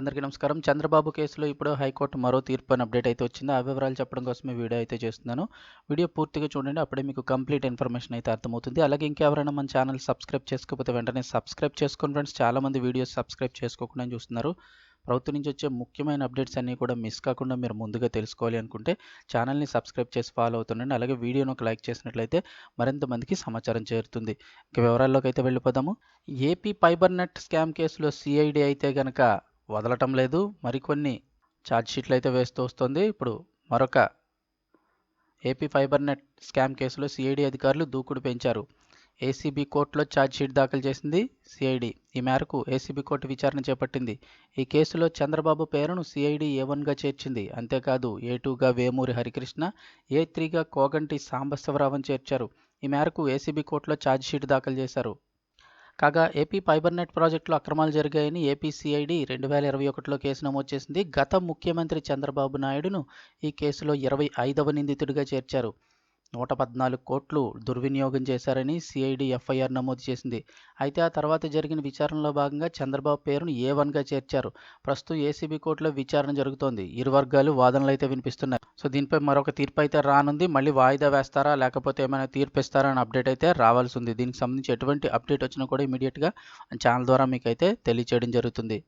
అందరికీ నమస్కారం. చంద్రబాబు కేసులో ఇప్పుడు హైకోర్టు మరో తీర్పు అని అప్డేట్ అయితే వచ్చింది. ఆ వివరాలు చెప్పడం కోసమే వీడియో అయితే చేస్తున్నాను. వీడియో పూర్తిగా చూడండి. అప్పుడే మీకు కంప్లీట్ ఇన్ఫర్మేషన్ అయితే అర్థమవుతుంది. అలాగే ఇంకెవరైనా మన ఛానల్ సబ్స్క్రైబ్ చేసుకోకపోతే వెంటనే సబ్స్క్రైబ్ చేసుకోండి ఫ్రెండ్స్. చాలామంది వీడియోస్ సబ్స్క్రైబ్ చేసుకోకుండా చూస్తున్నారు. ప్రభుత్వం నుంచి వచ్చే ముఖ్యమైన అప్డేట్స్ అన్నీ కూడా మిస్ కాకుండా మీరు ముందుగా తెలుసుకోవాలి అనుకుంటే ఛానల్ని సబ్స్క్రైబ్ చేసి ఫాలో అవుతుండండి. అలాగే వీడియోను ఒక లైక్ చేసినట్లయితే మరింత మందికి సమాచారం చేరుతుంది. ఇక వివరాల్లోకి అయితే వెళ్ళిపోదాము. ఏపీ ఫైబర్ నెట్ స్కామ్ కేసులో సిఐడి అయితే కనుక వదలటం లేదు. మరికొన్ని ఛార్జ్ షీట్లు అయితే వేస్తూ వస్తుంది. ఇప్పుడు మరొక ఏపీ ఫైబర్ నెట్ స్కామ్ కేసులో సిఐడి అధికారులు దూకుడు పెంచారు. ఏసీబీ కోర్టులో ఛార్జ్షీట్ దాఖలు చేసింది సిఐడి. ఈ మేరకు ఏసీబీ కోర్టు విచారణ చేపట్టింది. ఈ కేసులో చంద్రబాబు పేరును సిఐడి ఏ వన్గా చేర్చింది. అంతేకాదు ఏ టూగా వేమూరి హరికృష్ణ ఏ త్రీగా కోగంటి సాంబశివరావుని చేర్చారు. ఈ మేరకు ఏసీబీ కోర్టులో ఛార్జ్షీట్ దాఖలు చేశారు. కాగా ఏపీ ఫైబర్ నెట్ ప్రాజెక్టులో అక్రమాలు జరిగాయని ఏపీ సిఐడి రెండు వేల ఇరవై ఒకటిలో కేసు నమోదు చేసింది. గత ముఖ్యమంత్రి చంద్రబాబు నాయుడును ఈ కేసులో ఇరవై ఐదవ నిందితుడిగా చేర్చారు. నూట పద్నాలుగు కోట్లు దుర్వినియోగం చేశారని సిఐడి ఎఫ్ఐఆర్ నమోదు చేసింది. అయితే ఆ తర్వాత జరిగిన విచారణలో భాగంగా చంద్రబాబు పేరును ఏ వన్గా చేర్చారు? ప్రస్తుతం ఏసీబీ కోర్టులో విచారణ జరుగుతోంది. ఇరు వర్గాలు వాదనలు అయితే వినిపిస్తున్నాయి. సో దీనిపై మరొక తీర్పు అయితే రానుంది. మళ్ళీ వాయిదా వేస్తారా? లేకపోతే ఏమైనా తీర్పు ఇస్తారా అని అప్డేట్ అయితే రావాల్సి ఉంది. దీనికి సంబంధించి ఎటువంటి అప్డేట్ వచ్చినా కూడా ఇమీడియట్గా ఛానల్ ద్వారా మీకు అయితే తెలియచేయడం జరుగుతుంది.